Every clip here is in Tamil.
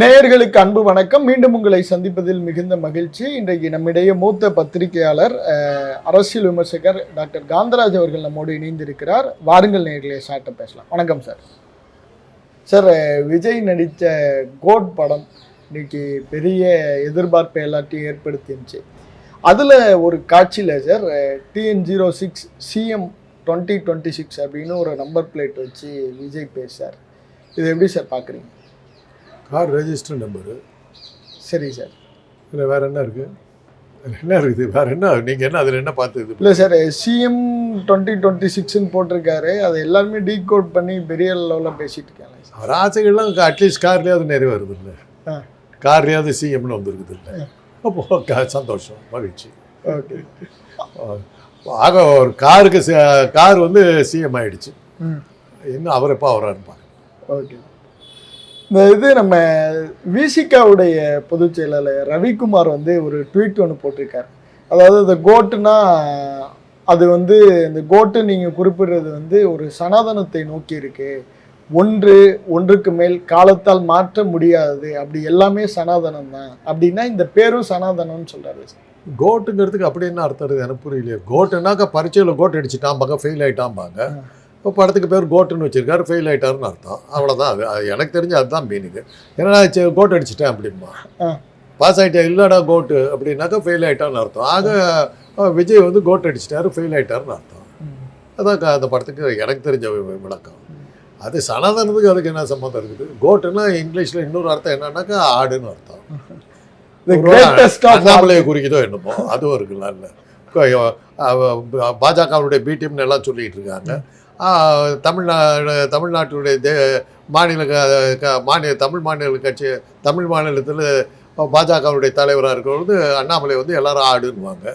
நேயர்களுக்கு அன்பு வணக்கம். மீண்டும் உங்களை சந்திப்பதில் மிகுந்த மகிழ்ச்சி. இன்றைக்கு நம்மிடையே மூத்த பத்திரிகையாளர் அரசியல் விமர்சகர் டாக்டர் காந்தராஜ் அவர்கள் நம்மோடு இணைந்திருக்கிறார். வாருங்கள் நேயர்களே சாட்ட பேசலாம். வணக்கம் சார் சார் விஜய் நடித்த கோட் படம் இன்னைக்கு பெரிய எதிர்பார்ப்பை எல்லாத்தையும் ஏற்படுத்திருந்துச்சு. அதில் ஒரு காட்சியில் sir TN zero six CM twenty twenty six அப்படின்னு ஒரு நம்பர் பிளேட் வச்சு விஜய் பேசார் இது எப்படி சார் பார்க்குறீங்க கார் ரெஜிஸ்டர் நம்பரு. சரி சார். இதில் வேறு என்ன இருக்குது என்ன இருக்குது? வேறு என்ன? நீங்கள் என்ன அதில் என்ன பார்த்து இது இல்லை சார் சிஎம் டுவெண்ட்டி டுவெண்ட்டி சிக்ஸ்ன்னு போட்டிருக்காரு. அதை எல்லாருமே டீகோட் பண்ணி பெரிய லெவலில் பேசிட்டு இருக்காங்க சார். அவர் ஆசைகள்லாம் அட்லீஸ்ட் கார்லேயாவது நிறைவேறுது இல்லை. ஆ. கார்லேயாவது சிஎம்னு வந்துருக்குது இல்லை. அப்போ சந்தோஷம் மகிழ்ச்சி. ஓகே. ஆக ஒரு காருக்கு கார் வந்து சிஎம் ஆயிடுச்சு. இன்னும் அவர் எப்போ அவரான்னு பாருங்க. ஓகே. இந்த இது நம்ம விசிகாவுடைய பொதுச் செயலாளர் ரவிக்குமார் வந்து ஒரு ட்வீட் ஒன்று போட்டிருக்காரு. அதாவது இந்த கோட்டுனா அது வந்து இந்த கோட்டு நீங்கள் குறிப்பிடுறது வந்து ஒரு சனாதனத்தை நோக்கி இருக்கு. ஒன்று ஒன்றுக்கு மேல் காலத்தால் மாற்ற முடியாதது அப்படி எல்லாமே சனாதனம் தான். அப்படின்னா இந்த பேரும் சனாதனம்னு சொல்றாரு. கோட்டுங்கிறதுக்கு அப்படி என்ன அர்த்தம்? எனக்கு புரியலையே. கோட்டுனாக்கா பரீட்சையில் கோட் அடிச்சுட்டாம்பாங்க ஃபெயில் ஆயிட்டாம்பாங்க. ஆ. இப்போ படத்துக்கு பேர் கோட்டுன்னு வச்சிருக்காரு ஃபெயில் ஆயிட்டாருன்னு அர்த்தம். அவ்வளோதான் அது அது எனக்கு தெரிஞ்சு அதுதான் மீனிங்கு என்னடா சரி கோட் அடிச்சிட்டேன் அப்படிம்பா. ஆ. பாஸ் ஆகிட்டேன் இல்லைடா கோட்டு அப்படின்னாக்கா ஃபெயில் ஆயிட்டான்னு அர்த்தம். ஆக விஜய் வந்து கோட் அடிச்சிட்டாரு ஃபெயில் ஆயிட்டாருன்னு அர்த்தம். அதான் அந்த படத்துக்கு எனக்கு தெரிஞ்ச விளக்கம். அது சனாதனத்துக்கு அதுக்கு என்ன சம்மந்தம் இருக்குது? கோட்டுன்னா இங்கிலீஷில் இன்னொரு அர்த்தம் என்னன்னாக்கா ஆடுன்னு அர்த்தம். அண்ணாமலையை குறிக்குதோ என்னமோ அதுவும் இருக்குல்ல இல்லை. பாஜகவுடைய பிடிஎம்னு எல்லாம் சொல்லிட்டு இருக்காங்க. தமிழ்நாடு தமிழ்நாட்டுடைய தே மாநில மாநில தமிழ் மாநில கட்சி தமிழ் மாநிலத்தில் பாஜகவுடைய தலைவராக இருக்கிறது அண்ணாமலை வந்து எல்லாரும் ஆடுன்னுவாங்க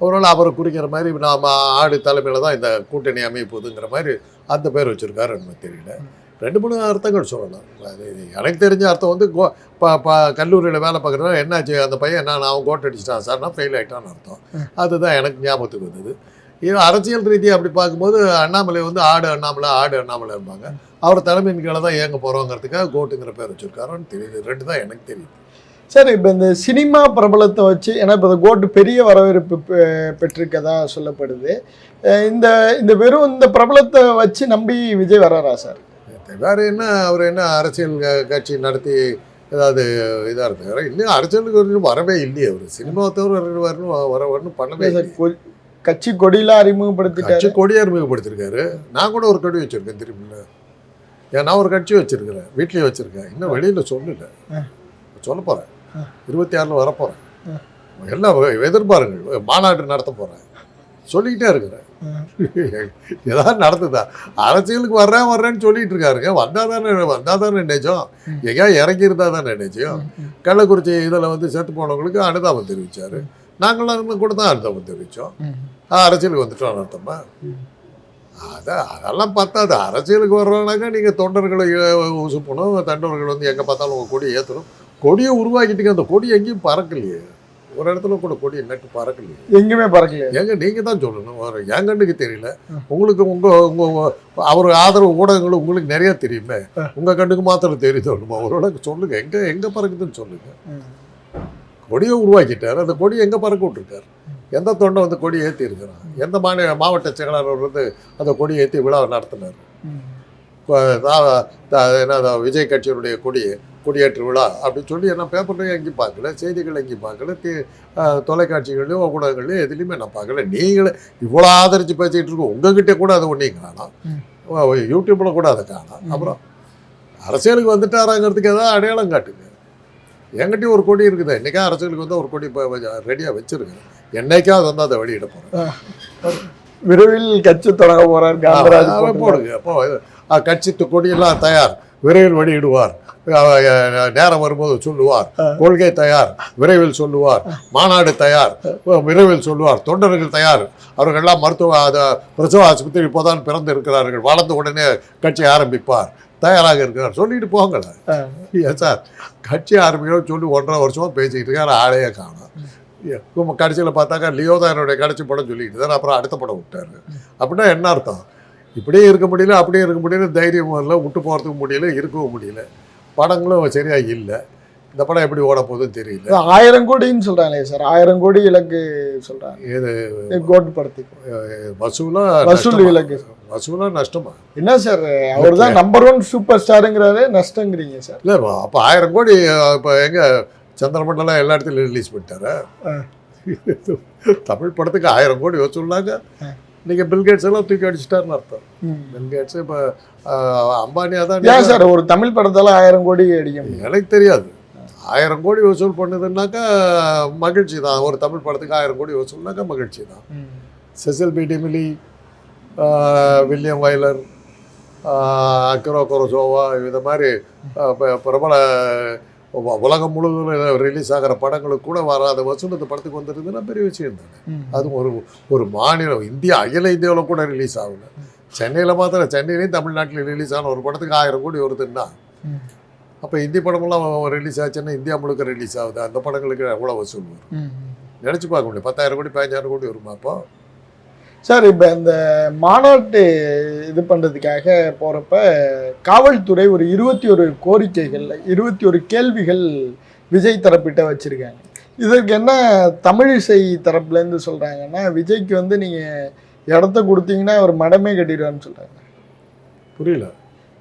ஒருவேளை அவரை குறிக்கிற மாதிரி நாம் ஆடு தலைமையில் தான் இந்த கூட்டணி அமைய போகுதுங்கிற மாதிரி அந்த பேர் வச்சுருக்காரு எனக்கு தெரியல. ரெண்டு மூணு அர்த்தங்கள் சொல்லலாம். அது எனக்கு தெரிஞ்ச அர்த்தம் வந்து கோ ப ப கல்லூரியில் வேலை பார்க்குறதா என்னாச்சு அந்த பையன் என்ன நான் கோட் அடிச்சிட்டான் சார் நான் ஃபெயில் ஆகிட்டான்னு அர்த்தம் அதுதான் எனக்கு ஞாபகத்துக்கு வந்தது. இது அரசியல் ரீதியாக அப்படி பார்க்கும்போது அண்ணாமலை வந்து ஆடு அண்ணாமலை ஆடு அண்ணாமலை இருப்பாங்க அவர் தலைமையின் கீழே தான் இயங்க போகிறோங்கிறதுக்காக கோட்டுங்கிற பேர் வச்சுருக்காருன்னு தெரியுது. ரெண்டு தான் எனக்கு தெரியுது. சார் இப்போ இந்த சினிமா பிரபலத்தை வச்சு ஏன்னா இப்போ இந்த கோட்டு பெரிய வரவேற்பு பெற்றிருக்கதா சொல்லப்படுது. இந்த இந்த வெறும் இந்த பிரபலத்தை வச்சு நம்பி விஜய் வராரா சார்? வேற என்ன அவர் என்ன அரசியல் கட்சி நடத்தி ஏதாவது இதாக இருந்தார்? இன்னும் அரசியலுக்கு வரவே இல்லையே அவர். சினிமாவை தவிர வரணும் வர வரணும் பண்ணவே இல்லை கட்சி கொடியெல்லாம் அறிமுகப்படுத்திட்டாரு. கட்சி கொடியை அறிமுகப்படுத்திருக்காரு. நான் கூட ஒரு கொடி வச்சிருக்கேன் திரும்பில ஏன் நான் ஒரு கட்சி வச்சிருக்கிறேன் வீட்லயே வச்சிருக்கேன். இன்னும் வெளியில சொல்லல. சொல்ல போறேன். ஆ. இருபத்தி ஆறில் வரப்போறேன். ஆ. எல்லாம் எதிர்பாருங்கள். மாநாடு நடத்த போறேன். சொல்லிக்கிட்டே இருக்கிறேன். ஏதாவது நடத்துதா அரசியலுக்கு வர்றேன் வர்றேன்னு சொல்லிட்டு இருக்காருங்க. வந்தா தானே வந்தா தானே நினைச்சோம். எங்கேயா இறங்கி இருந்தா தானே நினைச்சோம். கள்ளக்குறிச்சி இதில் வந்து செத்து போனவங்களுக்கு அனுதாபம் தெரிவிச்சாரு. நாங்களும் கூட தான் அனுதாபம் தெரிவித்தோம் அரசியலுக்கு வந்துட்டோம் அர்த்தமா? அதான் அதெல்லாம் பத்தாது அரசியலுக்கு வர்றோம்னாக்கா நீங்கள் தொண்டர்களை உசுப்பணும் தொண்டர்கள் வந்து எங்கே பார்த்தாலும் உங்கள் கொடியை ஏற்றணும் கொடியை உருவாக்கிட்டீங்க அந்த கொடி எங்கேயும் பறக்கலையே. ஒரு இடத்துல கூட கொடியை நட்டு பறக்கலையே. எங்கேயுமே பறக்கலையா. ஏங்க நீங்கள் தான் சொல்லணும். வேற என் கண்ணுக்கு தெரியல. உங்களுக்கு உங்கள் உங்கள் அவர் ஆதரவு ஊடகங்கள் உங்களுக்கு நிறைய தெரியுமே. உங்கள் கண்ணுக்கு மாத்திரம் தெரியுது ஒரு சொல்லுங்கள் எங்கே எங்கே பறக்குதுன்னு சொல்லுங்கள் கொடியை உருவாக்கிட்டார் அந்த கொடியை எங்கே பறக்க விட்டுருக்காரு எந்த தொண்டை வந்து கொடியை ஏற்றி இருக்கிறான் எந்த மாநில மாவட்ட செயலாளர் வந்து அந்த கொடியை ஏற்றி விழாவை நடத்தினார் என்ன விஜய் கட்சியினுடைய கொடியை கொடியேற்று விழா அப்படின்னு சொல்லி நான் பேப்பர்லையும் எங்கேயும் பார்க்கல செய்திகள் எங்கேயும் பார்க்கல தி தொலைக்காட்சிகள்லையும் ஊடகங்கள்லையும் எதுலேயுமே நான் பார்க்கல நீங்களே இவ்வளோ ஆதரித்து பேசிகிட்டு இருக்கோம் உங்ககிட்ட கூட அதை ஒன்றையும் காணோம். யூடியூப்பில் கூட அதை காணோம். அப்புறம் அரசியலுக்கு வந்துட்டாராங்கிறதுக்கு ஏதாவது அடையாளம் காட்டுங்க என்கிட்டயும் ஒரு கொடி இருக்குது. என்னைக்கா அரசியலுக்கு வந்து ஒரு கொடி இப்போ ரெடியாக வச்சிருக்கேன் என்னைக்காவது வந்து அதை வெளியிட போகிறேன் விரைவில் கட்சி தொடங்க போட்டிருக்காரு. போடுங்க. அப்போ கட்சி கொடியெல்லாம் தயார். விரைவில் வெளியிடுவார். நேரம் வரும்போது சொல்லுவார். கொள்கை தயார். விரைவில் சொல்லுவார். மாநாடு தயார். விரைவில் சொல்லுவார். தொண்டர்கள் தயார். அவர்கள்லாம் மருத்துவ அது, பிரசவ ஆஸ்பத்திரி இப்போதான் பிறந்து இருக்கிறார்கள் வளர்ந்த உடனே கட்சி ஆரம்பிப்பார். தயாராக இருக்கிறார் சொல்லிட்டு போங்களேன். ஏன் சார்? கட்சி ஆரம்பிக்கணும்னு சொல்லி ஒன்றரை வருஷமா பேசிக்கிட்டு இருக்காரு ஆளையே காணும். கடைசியில் பார்த்தாக்கா லியோ தான் என்னுடைய கடைசி படம் சொல்லிட்டு தான் அப்புறம் அடுத்த படம் விட்டாரு. அப்படின்னா என்ன அர்த்தம்? இப்படியே இருக்க முடியல அப்படியே இருக்க முடியல தைரியம் வரல விட்டு போகிறதுக்கு முடியல இருக்கவும் முடியல. படங்களும் சரியாக இல்லை. இந்த படம் எப்படி ஓட போகுதுன்னு தெரியல. ஆயிரம் கோடின்னு சொல்றாங்களே சார்? ஆயிரம் கோடி இலக்கு சொல்றாங்க. இது கோட் படத்துக்கு. வசூலா வசூல்? இலக்கு. வசூலா நஷ்டமா? என்ன சார்? அவர் தான் நம்பர் ஒன் சூப்பர் ஸ்டாருங்கிறாரு நஷ்டங்கிறீங்க சார். இல்லை அப்போ ஆயிரம் கோடி இப்போ எங்க சந்திரமண்டலம் எல்லா இடத்துலையும் ரிலீஸ் பண்ணிட்டாரா. தமிழ் படத்துக்கு ஆயிரம் கோடி வசூல்னாங்க. நீங்க பில்கேட்ஸ் எல்லாம் தூக்கி அடிச்சிட்டாருன்னு அர்த்தம். பில்கேட்ஸ் இப்போ அம்பானியா தான் ஏன் சார் ஒரு தமிழ் படத்தால ஆயிரம் கோடி அடிக்க முடியும்? எனக்கு தெரியாது. ஆயிரம் கோடி வசூல் பண்ணுதுன்னாக்கா மகிழ்ச்சி தான் ஒரு தமிழ் படத்துக்கு ஆயிரம் கோடி வசூல்னாக்கா மகிழ்ச்சி தான். Cecil B DeMille William Wyler Akira Kurosawa இந்த மாதிரி பிரபல உலகம் முழுவதும் ரிலீஸ் ஆகிற படங்களுக்கு கூட வராத வசூல் இந்த படத்துக்கு வந்துருதுன்னா பெரிய விஷயம் தானே. அதுவும் ஒரு ஒரு மாநிலம் இந்தியா அகில இந்தியாவில் கூட ரிலீஸ் ஆகல சென்னையில் மாத்திரம் சென்னையிலையும் தமிழ்நாட்டில் ரிலீஸ் ஆன ஒரு படத்துக்கு ஆயிரம் கோடி வருதுன்னா. அப்போ இந்தி படமெல்லாம் ரிலீஸ் ஆச்சுன்னா இந்தியா முழுக்க ரிலீஸ் ஆகுது? அந்த படங்களுக்கு எவ்வளோ வசூல் வரும். நினச்சி பார்க்க முடியும். பத்தாயிரம் கோடி பதினஞ்சாயிரம் கோடி வருமா அப்போ? சார் இப்போ இந்த மாநாட்டு இது பண்ணுறதுக்காக போகிறப்ப காவல்துறை ஒரு இருபத்தி ஒரு கோரிக்கைகள் இருபத்தி ஒரு கேள்விகள் விஜய் தரப்பிட்ட வச்சுருக்காங்க. இதற்கு என்ன தமிழிசை தரப்புலேருந்து சொல்கிறாங்கன்னா விஜய்க்கு வந்து நீங்கள் இடத்த கொடுத்தீங்கன்னா அவர் மடமே கட்டிடுவான்னு சொல்கிறாங்க புரியல.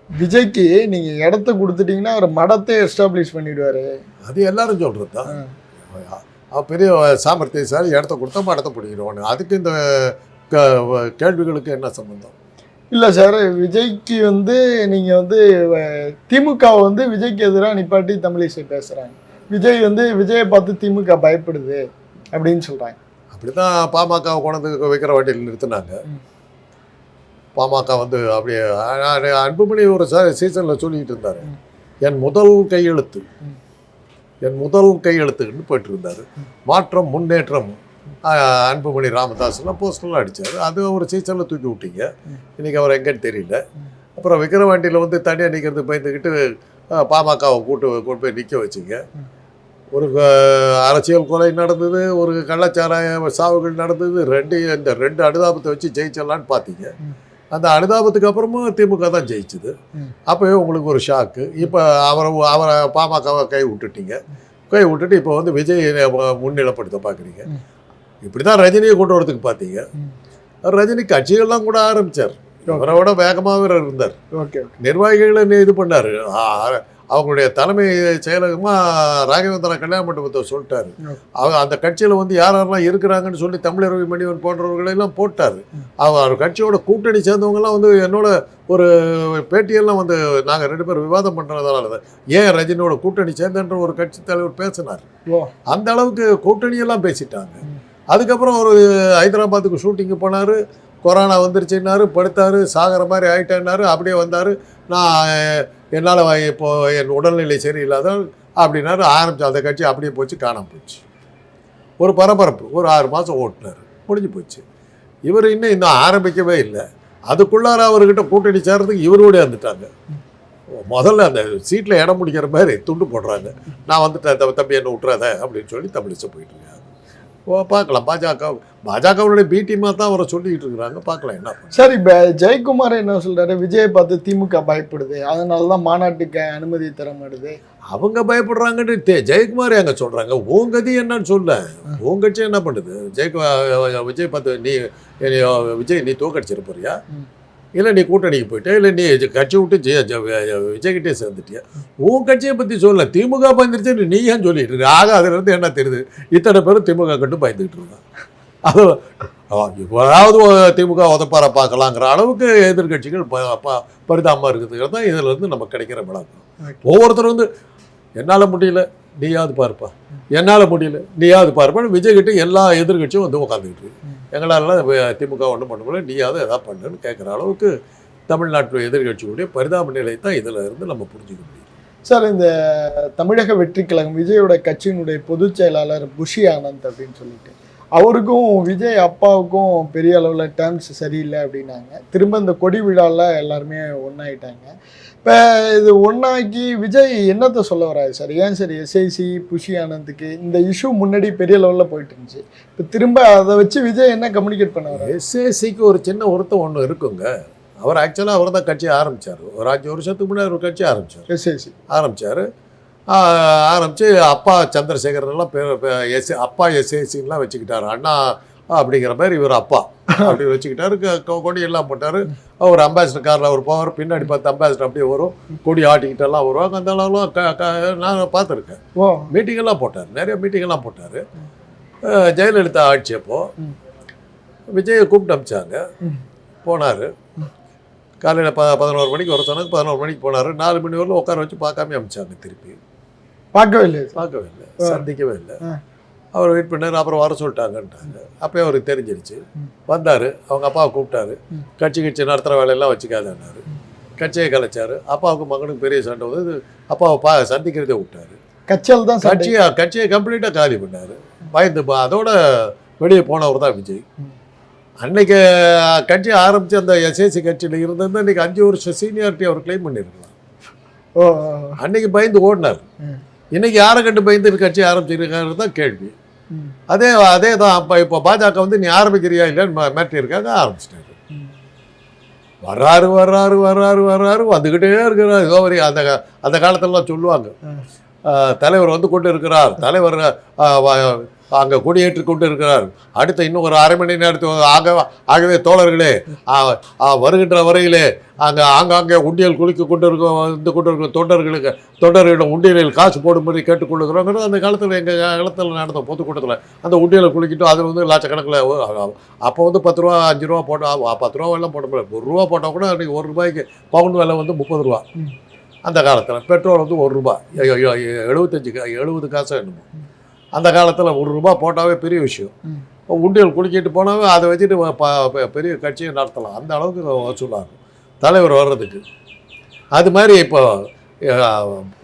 விஜய்க்கு நீங்கள் இடத்த கொடுத்துட்டீங்கன்னா அவர் மடத்தை எஸ்டாப்ளிஷ் பண்ணிடுவாரு. அது எல்லாரும் சொல்கிறது தான் பெரிய சாமர்த்தியசாலி இடத்த கொடுத்தா இடத்த பிடிக்கிறவனு அதுக்கு இந்த கேள்விகளுக்கு என்ன சம்பந்தம்? இல்லை சார் விஜய்க்கு வந்து நீங்கள் வந்து திமுகவை வந்து விஜய்க்கு எதிராக நிப்பாட்டி தமிழிசை பேசுகிறாங்க விஜய் வந்து விஜயை பார்த்து திமுக பயப்படுது அப்படின்னு சொல்கிறாங்க அப்படி தான் பாமக கொண்டு வைக்கிற வண்டியில் நிறுத்தினாங்க. பாமக வந்து அப்படியே அன்புமணி ஒரு சீசனில் சொல்லிக்கிட்டு இருந்தார். என் முதல் கையெழுத்து. என் முதல் கையெழுத்துன்னு போயிட்டு இருந்தார் மாற்றம் முன்னேற்றம் அன்புமணி ராமதாஸ்லாம் போஸ்டர்லாம் அடித்தார் அது ஒரு சீசனில் தூக்கி விட்டீங்க. இன்றைக்கி அவர் எங்கன்னு தெரியல. அப்புறம் விக்கிரவாண்டியில் வந்து தனியாக நிற்கிறது பயந்துக்கிட்டு பாமகவை கூட்டு கொண்டு போய் நிற்க வச்சிங்க. ஒரு அரசியல் கொலை நடந்தது ஒரு கள்ளச்சாராய சாவுகள் நடந்தது ரெண்டு இந்த ரெண்டு அனுதாபத்தை வச்சு ஜெயிச்சிடலான்னு பார்த்தீங்க. அந்த அனுதாபத்துக்கு அப்புறமும் திமுக தான் ஜெயிச்சுது. அப்போவே உங்களுக்கு ஒரு ஷாக்கு. இப்போ அவரை அவரை பாமகவை கை விட்டுட்டீங்க. கை விட்டுட்டு இப்போ வந்து விஜய் முன்னிலைப்படுத்த பார்க்குறீங்க. இப்படி தான் ரஜினியை கொண்டு வரதுக்கு பார்த்தீங்க. ரஜினி கட்சிகள்லாம் கூட ஆரம்பிச்சார். இவரை விட வேகமாகவே இருந்தார். ஓகே நிர்வாகிகளை இது பண்ணார். அவங்களுடைய தலைமை செயலகமாக ராகவேந்திர கல்யாண மண்டபத்தை சொல்லிட்டாரு. அவங்க அந்த கட்சியில் வந்து யார் யாரெல்லாம் இருக்கிறாங்கன்னு சொல்லி தமிழரவி மணிவன் போன்றவர்களை எல்லாம் போட்டார். அவர் கட்சியோட கூட்டணி சேர்ந்தவங்கலாம் வந்து என்னோட ஒரு பேட்டியெல்லாம் வந்து நாங்கள் ரெண்டு பேரும் விவாதம் பண்ணுறதால தான் ஏன் ரஜினியோட கூட்டணி சேர்ந்தன்ற ஒரு கட்சி தலைவர் பேசினார். அந்த அளவுக்கு கூட்டணியெல்லாம் பேசிட்டாங்க. அதுக்கப்புறம் ஒரு ஹைதராபாத்துக்கு ஷூட்டிங்கு போனார். கொரோனா வந்துருச்சுன்னாரு படுத்தார் சாகிற மாதிரி ஆகிட்டேன்னாரு அப்படியே வந்தார். நான் என்னால் இப்போது என் உடல்நிலை சரியில்லாத அப்படின்னாரு ஆரம்பிச்சு அந்த கட்சி அப்படியே போச்சு காணாம போச்சு. ஒரு பரபரப்பு ஒரு ஆறு மாதம் ஓட்டினார் முடிஞ்சு போச்சு. இவர் இன்னும் இன்னும் ஆரம்பிக்கவே இல்லை. அதுக்குள்ளார அவர்கிட்ட கூட்டணி சேர்றதுக்கு இவரோட வந்துட்டாங்க. முதல்ல அந்த சீட்டில் இடம் முடிக்கிற மாதிரி துண்டு போடுறாங்க. நான் வந்துட்டேன் தம்பி, என்ன விட்டுறாத அப்படின்னு சொல்லி தமிழிசை போயிட்டு ஓ பார்க்கலாம். பாஜக பாஜகவுடைய பி டீமாக தான் அவரை சொல்லிக்கிட்டு இருக்கிறாங்க. பார்க்கலாம் என்ன சார் இப்போ ஜெயக்குமார் என்ன சொல்றாரு? விஜயை பார்த்து திமுக பயப்படுது. அதனால தான் மாநாட்டுக்கு அனுமதி தர மாட்டுது அவங்க பயப்படுறாங்கன்னு தே- ஜெயக்குமார் எங்க சொல்றாங்க? உன் கதி என்னன்னு சொல்ல. உன் கட்சி என்ன பண்ணுது? ஜெயக்குமார் விஜய் பார்த்து நீ விஜய் நீ தோக்கடிச்சிட போறியா? ம். இல்லை நீ கூட்டணிக்கு போயிட்ட இல்லை நீ கட்சி விட்டு விஜய்கிட்டே சேர்ந்துட்டியா? உன் கட்சியை பற்றி சொல்ல திமுக பயந்துருச்சு நீ ஏன் சொல்லிட்டு இருக்க? ஆக அதுலேருந்து என்ன தெரியுது? இத்தனை பேரும் திமுக கட்டு பயந்துக்கிட்டு இருக்கான் அது இப்போதாவது திமுக உதப்பார பார்க்கலாங்கிற அளவுக்கு எதிர்கட்சிகள் பரிதாபமாக இருக்குதுங்கிறது தான் இதுல இருந்து நமக்கு கிடைக்கிற விளக்கம். ஒவ்வொருத்தரும் வந்து என்னால் முடியல. நீயாவது பார்ப்பா. என்னால் முடியல. நீயாவது பார்ப்பான்னு விஜய்கிட்ட எல்லா எதிர்கட்சியும் வந்து உட்காந்துக்கிட்டு இருக்கு. எங்களால் திமுக ஒன்றும் பண்ண முடியல. நீயாவது எதாவது பண்ணுன்னு கேட்குற அளவுக்கு தமிழ்நாட்டு எதிர்கட்சிகளுடைய பரிதாப நிலை தான் இதில் இருந்து நம்ம புரிஞ்சுக்க முடியும் சார் இந்த தமிழக வெற்றி கழகம் விஜயோட கட்சியினுடைய பொதுச் செயலாளர் புஷி ஆனந்த் அப்படின்னு சொல்லிட்டு அவருக்கும் விஜய் அப்பாவுக்கும் பெரிய அளவில் டேர்ம்ஸ் சரியில்லை அப்படின்னாங்க. திரும்ப இந்த கொடி விழாவில் எல்லாருமே ஒன்றாயிட்டாங்க இப்போ இது ஒன்றாக்கி விஜய் என்னத்தை சொல்ல வராரு சார்? ஏன் சார் எஸ்ஐசி புஷி ஆனந்துக்கு இந்த இஷ்யூ முன்னாடி பெரிய லெவலில் போயிட்டு இருந்துச்சு. இப்போ திரும்ப அதை வச்சு விஜய் என்ன கம்யூனிகேட் பண்ண வராரு? எஸ்ஏசிக்கு ஒரு சின்ன ஒருத்தம் ஒன்று இருக்குங்க. அவர் ஆக்சுவலாக அவர் தான் கட்சி ஆரம்பித்தார் ஒரு அஞ்சு வருஷத்துக்கு முன்னாடி ஒரு கட்சி ஆரம்பித்தார் எஸ்ஐசி ஆரம்பித்தார் ஆரம்பித்து அப்பா சந்திரசேகரன்லாம் பேர் எஸ் அப்பா எஸ்ஏசின்லாம் வச்சுக்கிட்டாரு. அண்ணா அப்படிங்கிற மாதிரி இவர் அப்பா அப்படி வச்சுக்கிட்டாரு. கொடி எல்லாம் போட்டார். அவர் அம்பாசிடர் காரில் அவர் போவார். பின்னாடி பார்த்து அம்பாசிடர் அப்படியே வரும். கொடி ஆட்டிக்கிட்டெல்லாம் வருவாங்க அந்த அளவுலாம் க க நான் பார்த்துருக்கேன். ஓ. மீட்டிங்கெல்லாம் போட்டார். நிறைய மீட்டிங்கெல்லாம் போட்டார். ஜெயலலிதா ஆட்சி அப்போ ம். விஜயை கூப்பிட்டு அமிச்சாங்க. போனார். காலையில் ப பதினோரு மணிக்கு வர சொன்னாங்க. பதினோரு மணிக்கு போனார். நாலு மணி வரலும் உட்கார வச்சு பார்க்காம அமிச்சாங்க திருப்பி. பார்க்கவே இல்லை பார்க்கவே இல்லை சந்திக்கவே இல்லை. அவர் வெயிட் பண்ணார் அப்புறம் வர சொல்லிட்டாங்கன்ட்டாங்க அப்போயே அவருக்கு தெரிஞ்சிருச்சு. வந்தார் அவங்க அப்பாவை கூப்பிட்டாரு. கட்சி கட்சி நடத்துகிற வேலையெல்லாம் வச்சுக்காதன்னாரு. கட்சியை கலைச்சாரு. அப்பாவுக்கு மகனுக்கு பெரிய சண்டை வந்து அப்பாவை பா சந்திக்கிறதே விட்டாரு. கட்சியால் தான் கட்சியை கட்சியை கம்ப்ளீட்டாக காலி பண்ணார். பயந்து அதோட வெளியே போனவர் தான் விஜய். அன்னைக்கு கட்சி ஆரம்பித்து அந்த எஸ்ஏசி கட்சியில் இருந்திருந்தா இன்னைக்கு அஞ்சு வருஷம் சீனியாரிட்டி அவர் கிளைம் பண்ணியிருக்கலாம் அன்னைக்கு பயந்து ஓடினார். ம். இன்னைக்கு யாரை கண்டு பயந்து கட்சி ஆரம்பிச்சிருக்காரு தான் கேள்வி. அதே அதே தான் அப்போ இப்போ பாஜக வந்து நீ ஆரம்பிக்கிறியா இல்லைன்னு மா- மிரட்டியிருக்காங்க ஆரம்பிச்சிட்டாரு. வர்றாரு வர்றாரு வர்றாரு வர்றாரு வந்துக்கிட்டே இருக்கிறார் ஏதோ ஒரு அந்த அந்த காலத்துலலாம் சொல்லுவாங்க தலைவர் வந்து கொண்டு இருக்கிறார் தலைவர் அங்கே கொடியேற்றி கொண்டு இருக்கிறார் அடுத்த இன்னும் ஒரு அரை மணி நேரத்து ஆக ஆகவே தோழர்களே வருகின்ற வரையிலே அங்கே ஆங்காங்கே உண்டியல் குளிக்க கொண்டு இருக்க வந்து கொண்டு இருக்கிற தொண்டர்களுக்கு தொண்டர்களிடம் உண்டியலில் காசு போடும்படி கேட்டுக்கொள்ளுகிறோங்கிறது அந்த காலத்தில் எங்கள் காலத்தில் நடந்த பொதுக்கூட்டத்தில் அந்த உண்டியலை குளிக்கிட்டு அதில் வந்து லட்சக்கணக்கில் அப்போ வந்து பத்து ரூபா அஞ்சு ரூபா போட்டால் பத்து ரூபா எல்லாம் போட முடியாது. ஒரு ரூபா போட்டால் கூட அன்றைக்கி ஒரு ரூபாய்க்கு பவுன் விலை வந்து முப்பது ரூபா. அந்த காலத்தில் பெட்ரோல் வந்து ஒரு ரூபா. எழுபத்தஞ்சு எழுபது காசு என்னமோ. அந்த காலத்தில் ஒரு ரூபா போட்டாவே பெரிய விஷயம். உண்டியல் குலுக்கிட்டு போனாவே அதை வச்சுட்டு பெரிய கட்சியை நடத்தலாம். அந்த அளவுக்கு வசூலாகும் தலைவர் வர்றதுக்கு. அது மாதிரி இப்போ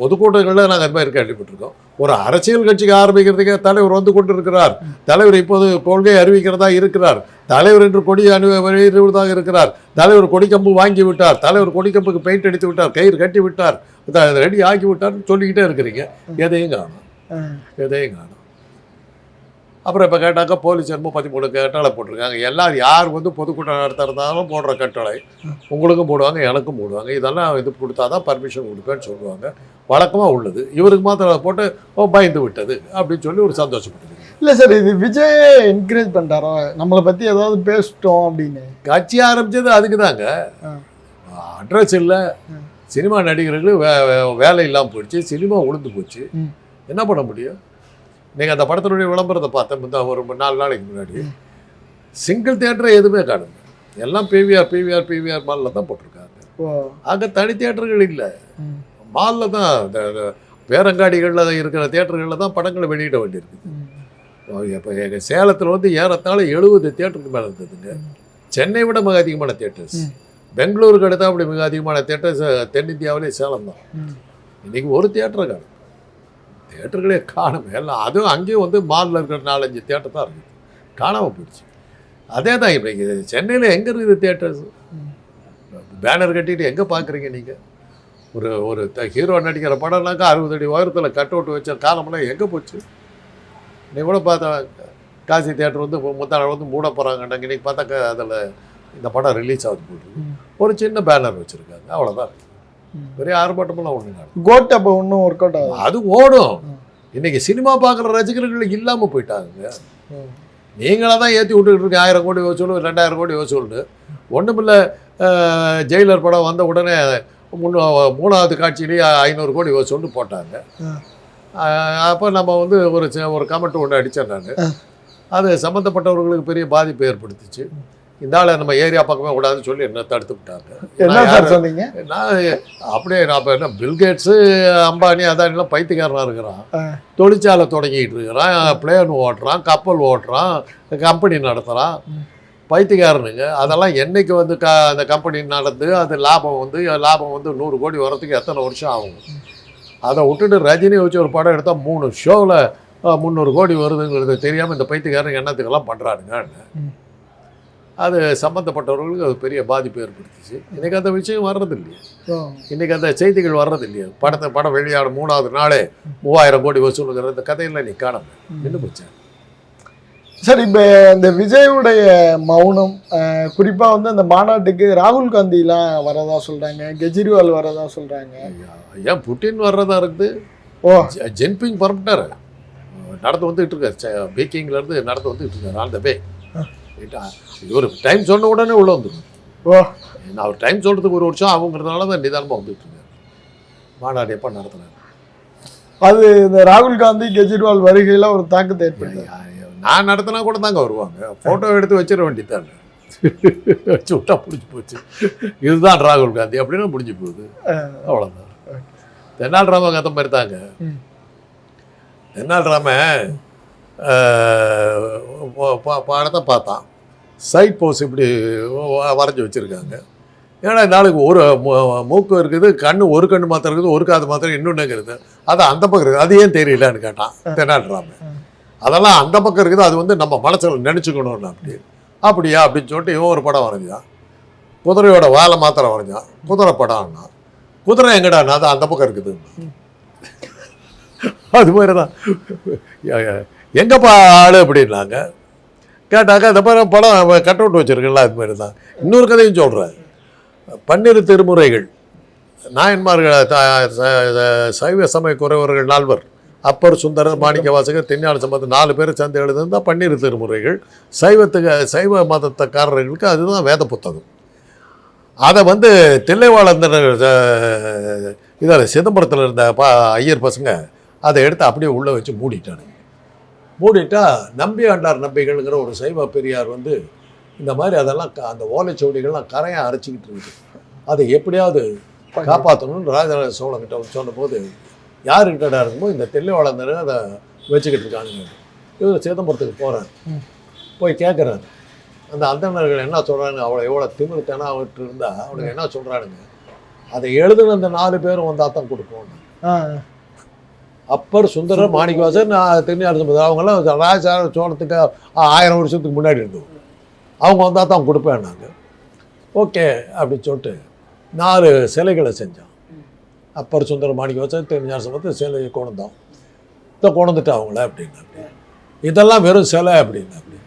பொதுக்கூட்டங்களில் நாங்கள் அது மாதிரி கேள்விப்பட்டிருக்கோம். ஒரு அரசியல் கட்சிக்கு ஆரம்பிக்கிறதுக்கே தலைவர் வந்து கொண்டு இருக்கிறார் தலைவர் இப்போது கொள்கை அறிவிக்கிறதா இருக்கிறார். தலைவர் என்று கொடி அணி வெளியிடுவதாக இருக்கிறார். தலைவர் கொடிக்கம்பு வாங்கி விட்டார். தலைவர் கொடிக்கம்புக்கு பெயிண்ட் அடித்து விட்டார். கயிறு கட்டி விட்டார். ரெடி ஆக்கி விட்டார்னு சொல்லிக்கிட்டே இருக்கிறீங்க. எதையும் காணும். எதையும் காணும் அப்புறம் இப்போ கேட்டாக்கா போலீஸ் என்னமோ பதிமூணு கட்டளை போட்டிருக்காங்க. எல்லாரும் யார் வந்து பொதுக்கூட்டம் நடத்துறதாலும் போடுற கட்டளை உங்களுக்கும் போடுவாங்க எனக்கும் போடுவாங்க. இதெல்லாம் இது கொடுத்தா தான் பர்மிஷன் கொடுப்பேன்னு சொல்லுவாங்க. வழக்கமாக உள்ளது. இவருக்கு மாத்திரம் போட்டு ஓ பயந்து விட்டது அப்படின்னு சொல்லி ஒரு சந்தோஷப்பட்டுருக்கு இல்ல சார் இது விஜயே என்கரேஜ் பண்ணிட்டாரோ நம்மளை பத்தி ஏதாவது பேசிட்டோம் அப்படின்னு. கட்சி ஆரம்பிச்சது அதுக்கு தாங்க. அட்ரஸ் இல்லை. சினிமா நடிகர்களுக்கு வே வேலை இல்லாமல் போயிடுச்சு. சினிமா உளுந்து போச்சு. என்ன பண்ண முடியும்? நீங்கள் அந்த படத்தினுடைய விளம்பரத்தை பார்த்தேன் முந்தா ஒரு நாலு நாளைக்கு முன்னாடி சிங்கிள் தியேட்டர் எதுவுமே காணுங்க எல்லாம் பிவிஆர் பிவிஆர் பிவிஆர் மாலில் தான் போட்டிருக்காங்க. அங்கே தனி தியேட்டர்கள் இல்லை. மாலில் தான் இந்த பேரங்காடிகளில் இருக்கிற தியேட்டர்களில் தான் படங்களை வெளியிட வேண்டியிருக்குது. இப்போ எங்கள் சேலத்தில் வந்து ஏறத்தாழ எழுபது தியேட்டருக்கு மேலே இருந்ததுங்க. சென்னை விட மிக அதிகமான தியேட்டர்ஸ். ம். பெங்களூருக்கு அடுத்தா அப்படி மிக அதிகமான தியேட்டர்ஸ் தென்னிந்தியாவிலே சேலம் தான். இன்றைக்கி ஒரு தியேட்டரை காணும் தியேட்டர்களே காணும் எல்லாம் அதுவும் அங்கேயும் வந்து மாலில் இருக்கிற நாலஞ்சு தியேட்டர் தான் இருக்குது. காணாமல் போயிடுச்சு. அதே தான் இப்போ சென்னையில் எங்கே இருக்குது தியேட்டர்ஸ் ம். பேனர் கட்டிட்டு எங்கே பார்க்குறீங்க நீங்கள் ஒரு ஒரு ஹீரோ நடிக்கிற படம்னாக்கா அறுபது அடி உயரத்தில் கட் அவுட் வச்ச காலமெல்லாம் எங்கே போச்சு? நீ கூட பார்த்தா காசி தியேட்டர் வந்து முத்தாள் வந்து மூட போகிறாங்கன்னாங்க இன்னைக்கு பார்த்தா அதில் இந்த படம் ரிலீஸ் ஆகுது போட்டு. ஒரு சின்ன பேனர் வச்சுருக்காங்க. அவ்வளோதான் ம். பெரிய ஆர்ப்பாட்டமெல்லாம் ஒன்று கோட் அப்போ ஒன்றும் ஒர்க் அவுட் ஆகுது. அது ஓடும். இன்னைக்கு சினிமா பார்க்குற ரசிகர்கள் இல்லாமல் போயிட்டாங்க. நீங்களாக தான் ஏற்றி விட்டுக்கிட்டு இருக்கீங்க. ஆயிரம் கோடி வசூல் ரெண்டாயிரம் கோடி வசூல்னு ஒன்றுமில்ல ஜெயிலர் படம் வந்த உடனே முன்னூ மூணாவது காட்சியிலேயே ஐநூறு கோடி வசூல்னு போட்டாங்க. அப்போ நம்ம வந்து ஒரு ஒரு கமெண்ட் ஒன்று அடித்தேன் நான். அது சம்மந்தப்பட்டவர்களுக்கு பெரிய பாதிப்பு ஏற்படுத்துச்சு. இந்த ஆளை நம்ம ஏரியா பக்கமே விடாதுன்னு சொல்லி என்ன தடுத்து விட்டாங்க. என்ன சார் சொன்னீங்க? நான் அப்படியே நான் இப்போ என்ன பில்கேட்ஸு அம்பானி அதானிலாம் பைத்தியக்காரனாக இருக்கிறான். தொழிற்சாலை தொடங்கிட்டு இருக்கிறான் பிளேன் ஓட்டுறான் கப்பல் ஓட்டுறான் கம்பெனி நடத்துகிறான். பைத்தியக்காரனுங்க. அதெல்லாம் என்னைக்கு வந்து க அந்த கம்பெனி நடந்து அது லாபம் வந்து லாபம் வந்து நூறு கோடி வரதுக்கு எத்தனை வருஷம் ஆகும்? அதை விட்டுட்டு ரஜினி வச்சு ஒரு படம் எடுத்தால் மூணு ஷோவில் முந்நூறு கோடி வருதுங்கிறது தெரியாமல் இந்த பைத்தியக்காரங்க என்னத்துக்கெல்லாம் பண்ணுறானுங்க. அது சம்மந்தப்பட்டவர்களுக்கு அது பெரிய பாதிப்பு ஏற்படுத்துச்சு. இன்னைக்கு அந்த விஷயம் வர்றது இல்லையா ஓ. இன்னைக்கு அந்த செய்திகள் வர்றது இல்லையா படத்தை படம் வெளியான மூணாவது நாளே மூவாயிரம் கோடி வசூலுங்கிற இந்த கதையெல்லாம் நீ காணாம நின்று போச்சு? சார் இப்போ இந்த விஜயுடைய மௌனம் அஹ், குறிப்பா வந்து அந்த மாநாட்டுக்கு ராகுல் காந்திலாம் வரதா சொல்றாங்க கெஜ்ரிவால் வரதா சொல்றாங்க. ஐயா, புட்டின் வர்றதா இருக்குது ஓ. ஜென்பிங் புறப்பட்டார். நடந்து வந்துகிட்டு இருக்காரு. ச- பீக்கிங்ல இருந்து நடந்து வந்துகிட்டு இருக்காரு. ஆன் த வே இவர் டைம் சொன்ன உடனே உள்ள வந்துடும் ஓ நான் அவர் டைம் சொல்றதுக்கு ஒரு வருஷம் ஆகுங்கிறதுனால தான் நிதானமாக வந்துட்டு இருக்காரு மாநாடு எப்போ நடத்துனாரு அது இந்த ராகுல் காந்தி கெஜ்ரிவால் வருகையில ஒரு தாக்கத்தை ஏற்படுத்தி நான் நடத்தினா கூட தாங்க வருவாங்க ஃபோட்டோ எடுத்து வச்சிட வேண்டியதாங்க வச்சு விட்டா முடிஞ்சு போச்சு இதுதான் ராகுல் காந்தி அப்படின்னு முடிஞ்சு போகுது அவ்வளோதான் தென்னால் ராமன் அந்த மாதிரி தாங்க. தென்னால் ப- படத்தை பார்த்தான் சைட் போஸ் இப்படி வரைஞ்சி வச்சுருக்காங்க. ஏன்னா நாளைக்கு ஒரு மூக்கு இருக்குது கண்ணு ஒரு கண்ணு மாத்திரம் இருக்குது ஒரு காது மாத்திரம் இன்னொன்று இருக்குது அது அந்த பக்கம் இருக்குது. அது ஏன் தெரியலன்னு கேட்டான் தென்னால் ராமன். ம். அதெல்லாம் அந்த பக்கம் இருக்குது. அது வந்து நம்ம மனசில் நினச்சிக்கணும்னு அப்படி. அப்படியா? அப்படின்னு சொல்லிட்டு இவன் ஒரு படம் வரைஞ்சான் குதிரையோட வாழை மாத்திரம் வரைஞ்சான் குதிரை படம்னா குதிரை எங்கடான்னா அது அந்த பக்கம் இருக்குது. அது மாதிரி தான் எங்கப்பா ஆளு அப்படின்னாங்க. கேட்டாக்கா இந்த மாதிரி படம் கட் அவுட் வச்சுருக்கல அது மாதிரி தான். இன்னொரு கதையும் சொல்கிறேன் பன்னிரு திருமுறைகள். நாயன்மார்கள் சைவ சமய குறைவர்கள் நால்வர். அப்பர் சுந்தரர் மாணிக்க வாசகர் தென்னாடு சம்பந்தம் நாலு பேர் சேர்ந்து எழுதுனது பன்னிரு திருமுறைகள். சைவத்துக்கு சைவ மதத்தக்காரர்களுக்கு அதுதான் வேத புத்தகம். அதை வந்து தில்லைவாளந்தர் இதில் சிதம்பரத்தில் இருந்த பா ஐயர் பசங்க அதை எடுத்து அப்படியே உள்ளே வச்சு மூடிட்டானுங்க. மூடிட்டா நம்பி ஆண்டார் நம்பிகள்ங்கிற ஒரு சைவ பெரியார் வந்து இந்த மாதிரி அதெல்லாம் அந்த ஓலைச்சுவடிகள்லாம் கரையாக அரைச்சிக்கிட்டு இருக்குது அதை எப்படியாவது காப்பாற்றணும்னு ராஜராஜ சோழன்கிட்ட வந்து சொன்னபோது யாருக்கிட்டடா இருக்கும்போது இந்த தெல்லை வளர்ந்தர் அதை வச்சுக்கிட்டு இருக்கானுங்க. இவர் சிதம்பரத்துக்கு போகிறார். போய் கேட்குறாரு அந்த அந்தணர்கள் என்ன சொல்கிறாங்க அவளை எவ்வளோ திமிருத்தனா அவர்கிட்ட இருந்தா அவனுக்கு என்ன சொல்கிறானுங்க அதை எழுதுன அந்த நாலு பேரும் வந்தால் தான் கொடுப்போம் அப்பர் சுந்தரர் மாணிக்கவாசர் சம்பந்தர் அவங்கெல்லாம் ராஜராஜ சோழத்துக்கு ஆயிரம் வருஷத்துக்கு முன்னாடி இருந்தோம் அவங்க வந்தால் தான் கொடுப்பேன் நாங்கள் ஓகே அப்படின்னு சொல்லிட்டு நாலு சிலைகளை செஞ்சோம். அப்பர் சுந்தர மாணிக்கவாசர் திருஞான சம்பந்தர் சிலையை கொண்டோம் இதை கொண்டுட்டு அவங்கள அப்படின்னு இதெல்லாம் வெறும் சிலை அப்படின்னு அப்படி.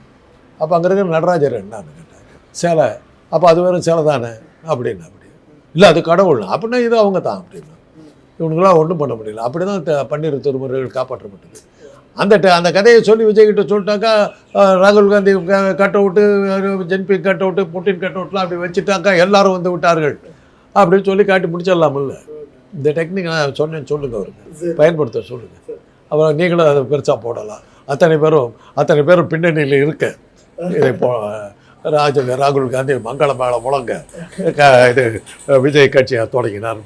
அப்போ அங்கே இருக்கிற நடராஜர் என்னன்னு கேட்டார் சிலை. அப்போ அது வெறும் சிலை தானே? அப்படின்னு அப்படி. இல்லை அது கடவுள். அப்படின்னா இது அவங்க தான் அப்படின்னா. இவனுங்களாம் ஒன்றும் பண்ண முடியல. அப்படி தான் பன்னீர் திருமுறைகள் காப்பாற்றப்பட்டது. அந்த அந்த கதையை சொல்லி விஜய்கிட்ட சொல்லிட்டாக்கா ராகுல் காந்தி கட் அவுட்டு ஜென்பி கட் அவுட்டு புட்டின் கட் அவுட்லாம் அப்படி வச்சுட்டாக்கா எல்லாரும் வந்து விட்டார்கள். அப்படின்னு சொல்லி காட்டி முடிச்சிடலாமில்ல. இந்த டெக்னிக் நான் சொன்னேன்னு சொல்லுங்க அவருக்கு. பயன்படுத்த சொல்லுங்க. அப்புறம் நீங்களும் அதை பெருசாக போடலாம். அத்தனை பேரும் அத்தனை பேரும் பின்னணியில் இருக்க. இதை போ ராஜ ராகுல் காந்தி மங்கள மேளம் முழங்க க- இது விஜய் கட்சியை தொடங்கினார்.